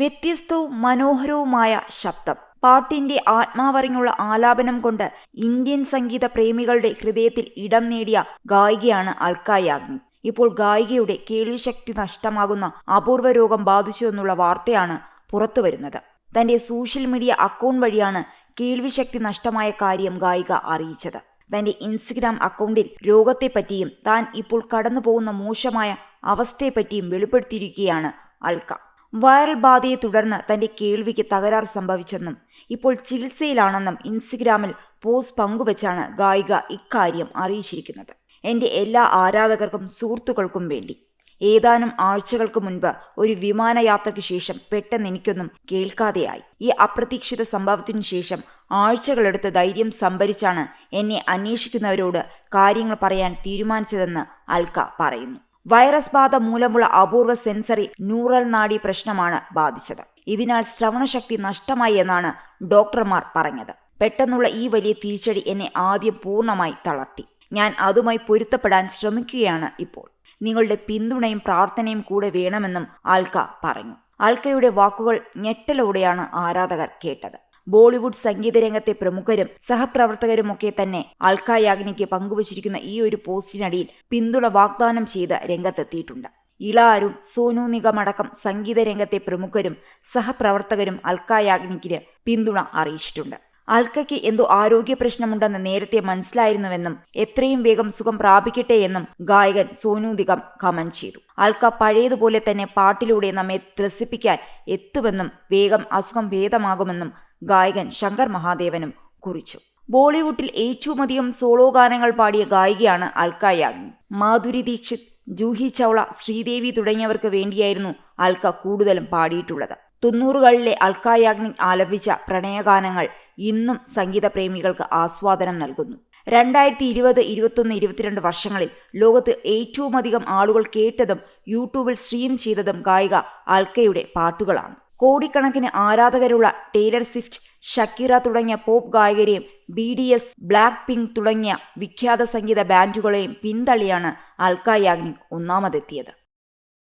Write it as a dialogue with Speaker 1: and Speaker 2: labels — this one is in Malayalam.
Speaker 1: വ്യത്യസ്തവും മനോഹരവുമായ ശബ്ദം. പാട്ടിന്റെ ആത്മാവറിഞ്ഞുള്ള ആലാപനം കൊണ്ട് ഇന്ത്യൻ സംഗീത പ്രേമികളുടെ ഹൃദയത്തിൽ ഇടം നേടിയ ഗായികയാണ് അൽക്ക യാഗ്നിക് ഇപ്പോൾ ഗായികയുടെ കേൾവിശക്തി നഷ്ടമാകുന്ന അപൂർവ രോഗം ബാധിച്ചു എന്നുള്ള വാർത്തയാണ് പുറത്തുവരുന്നത് തന്റെ സോഷ്യൽ മീഡിയ അക്കൗണ്ട് വഴിയാണ് കേൾവിശക്തി നഷ്ടമായ കാര്യം ഗായിക അറിയിച്ചത്. തന്റെ ഇൻസ്റ്റഗ്രാം അക്കൗണ്ടിൽ രോഗത്തെപ്പറ്റിയും താൻ ഇപ്പോൾ കടന്നുപോകുന്ന മോശമായ അവസ്ഥയെപ്പറ്റിയും വെളിപ്പെടുത്തിയിരിക്കുകയാണ് അൽക്ക. വൈറൽ ബാധയെ തുടർന്ന് തന്റെ കേൾവിക്ക് തകരാർ സംഭവിച്ചെന്നും ഇപ്പോൾ ചികിത്സയിലാണെന്നും ഇൻസ്റ്റഗ്രാമിൽ പോസ്റ്റ് പങ്കുവച്ചാണ് ഗായിക ഇക്കാര്യം അറിയിച്ചിരിക്കുന്നത്. എന്റെ എല്ലാ ആരാധകർക്കും സുഹൃത്തുക്കൾക്കും വേണ്ടി. ഏതാനും ആഴ്ചകൾക്ക് മുൻപ് ഒരു വിമാനയാത്രയ്ക്ക് ശേഷം പെട്ടെന്ന് എനിക്കൊന്നും കേൾക്കാതെയായി. ഈ അപ്രതീക്ഷിത സംഭവത്തിനു ശേഷം ആഴ്ചകളെടുത്ത് ധൈര്യം സംഭരിച്ചാണ് എന്നെ അന്വേഷിക്കുന്നവരോട് കാര്യങ്ങൾ പറയാൻ തീരുമാനിച്ചതെന്ന് അൽക്ക പറയുന്നു. വൈറസ് ബാധ മൂലമുള്ള അപൂർവ സെൻസറി ന്യൂറൽ നാഡി പ്രശ്നമാണ് ബാധിച്ചത്. ഇതിനാൽ ശ്രവണശക്തി നഷ്ടമായി എന്നാണ് ഡോക്ടർമാർ പറഞ്ഞത്. പെട്ടെന്നുള്ള ഈ വലിയ തിരിച്ചടി എന്നെ ആദ്യം പൂർണമായി തളർത്തി. ഞാൻ അതുമായി പൊരുത്തപ്പെടാൻ ശ്രമിക്കുകയാണ് ഇപ്പോൾ. നിങ്ങളുടെ പിന്തുണയും പ്രാർത്ഥനയും കൂടെ വേണമെന്നും ആൽക്ക പറഞ്ഞു. ആൽക്കയുടെ വാക്കുകൾ ഞെട്ടലോടെയാണ് ആരാധകർ കേട്ടത്. ബോളിവുഡ് സംഗീത രംഗത്തെ പ്രമുഖരും സഹപ്രവർത്തകരുമൊക്കെ തന്നെ അൽക്ക യാഗ്നിക്ക് പങ്കുവച്ചിരിക്കുന്ന ഈ ഒരു പോസ്റ്റിനടിയിൽ പിന്തുണ വാഗ്ദാനം ചെയ്ത് രംഗത്തെത്തിയിട്ടുണ്ട്. ഇളാരും സോനു നിഗമടക്കം സംഗീത രംഗത്തെ പ്രമുഖരും സഹപ്രവർത്തകരും അൽക്ക യാഗ്നിക്കിന് പിന്തുണ അറിയിച്ചിട്ടുണ്ട്. അൽക്കയ്ക്ക് എന്തോ ആരോഗ്യ പ്രശ്നമുണ്ടെന്ന് നേരത്തെ മനസ്സിലായിരുന്നുവെന്നും എത്രയും വേഗം സുഖം പ്രാപിക്കട്ടെ എന്നും ഗായകൻ സോനു കമന്റ് ചെയ്തു. അൽക്ക പഴയതുപോലെ തന്നെ പാട്ടിലൂടെ നമ്മെ ത്രസിപ്പിക്കാൻ എത്തുമെന്നും വേഗം അസുഖം ഭേദമാകുമെന്നും ഗായകൻ ശങ്കർ മഹാദേവനും കുറിച്ചു. ബോളിവുഡിൽ ഏറ്റവുമധികം സോളോ ഗാനങ്ങൾ പാടിയ ഗായികയാണ് അൽക്ക യാഗ്നി മാധുരി ദീക്ഷിത് ജൂഹി ചൗള ശ്രീദേവി തുടങ്ങിയവർക്ക് വേണ്ടിയായിരുന്നു അൽക്ക കൂടുതലും പാടിയിട്ടുള്ളത്. തൊണ്ണൂറുകളിലെ അൽക്കായാഗ്നി ആലപിച്ച പ്രണയഗാനങ്ങൾ ഇന്നും സംഗീത പ്രേമികൾക്ക് ആസ്വാദനം നൽകുന്നു. രണ്ടായിരത്തി ഇരുപത് ഇരുപത്തൊന്ന് ഇരുപത്തിരണ്ട് വർഷങ്ങളിൽ ലോകത്ത് ഏറ്റവുമധികം ആളുകൾ കേട്ടതും യൂട്യൂബിൽ സ്ട്രീം ചെയ്തതും ഗായിക അൽക്കയുടെ പാട്ടുകളാണ്. കോടിക്കണക്കിന് ആരാധകരുള്ള ടേലർ സ്വിഫ്റ്റ് ഷക്കീറ തുടങ്ങിയ പോപ്പ് ഗായകരെയും B T S black pink തുടങ്ങിയ വിഖ്യാത സംഗീത ബാൻഡുകളെയും പിന്തള്ളിയാണ് അൽക്ക ഒന്നാമതെത്തിയത്.